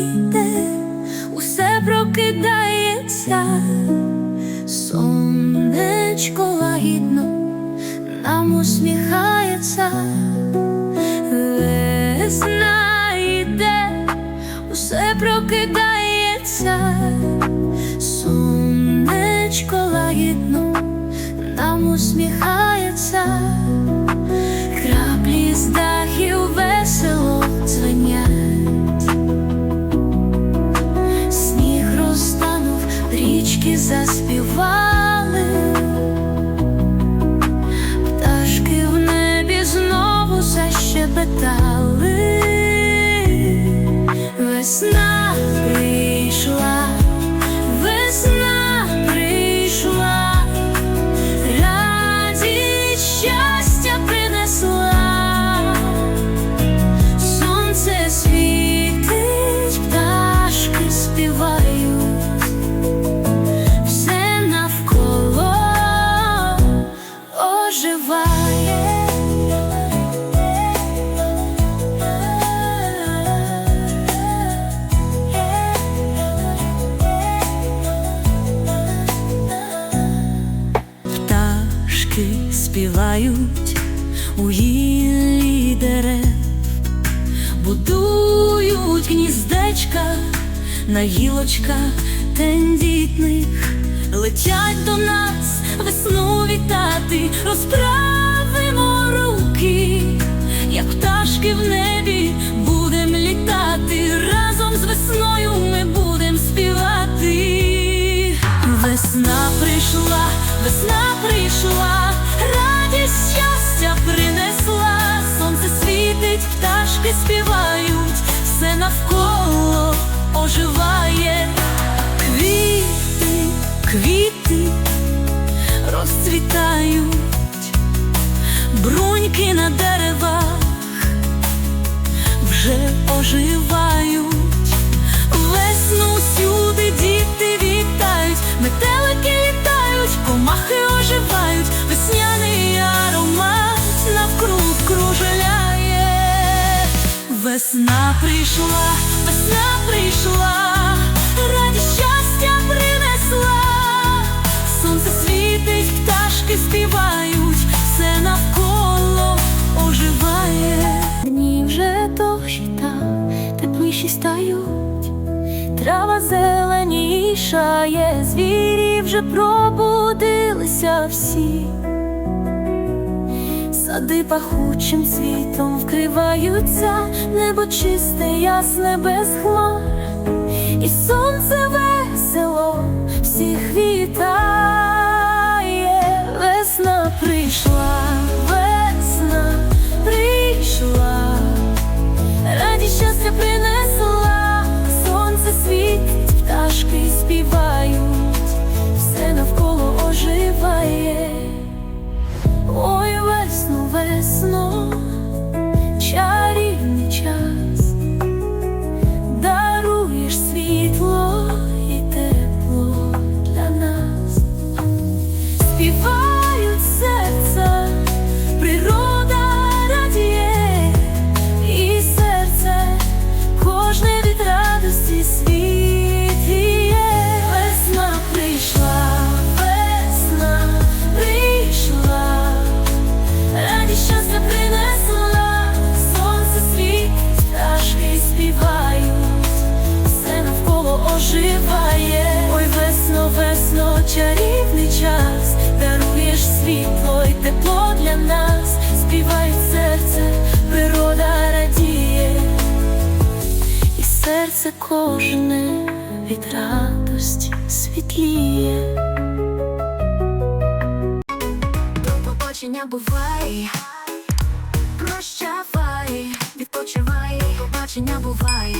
іде, усе прокидається, сонечко лагідно нам усміхається, весна йде, усе прокидається, сонечко лагідно нам усміхається. Защебетали, весна співають у гіллі дерев, будують гніздечка на гілочках тендітних, летять до нас весну вітати, розправимо руки, як пташки в небі бруньки на деревах вже оживають. Весну всюди діти вітають, метелики літають, комахи оживають, весняний аромат навкруг кружеляє. Весна прийшла, весна прийшла, вже пробудилися всі. Сади пахучим цвітом вкриваються, небо чисте, ясне без хмар, і сонце весело всіх вітає. Серце кожне від радості світліє. До побачення бувай, прощавай, відпочивай, побачення бувай.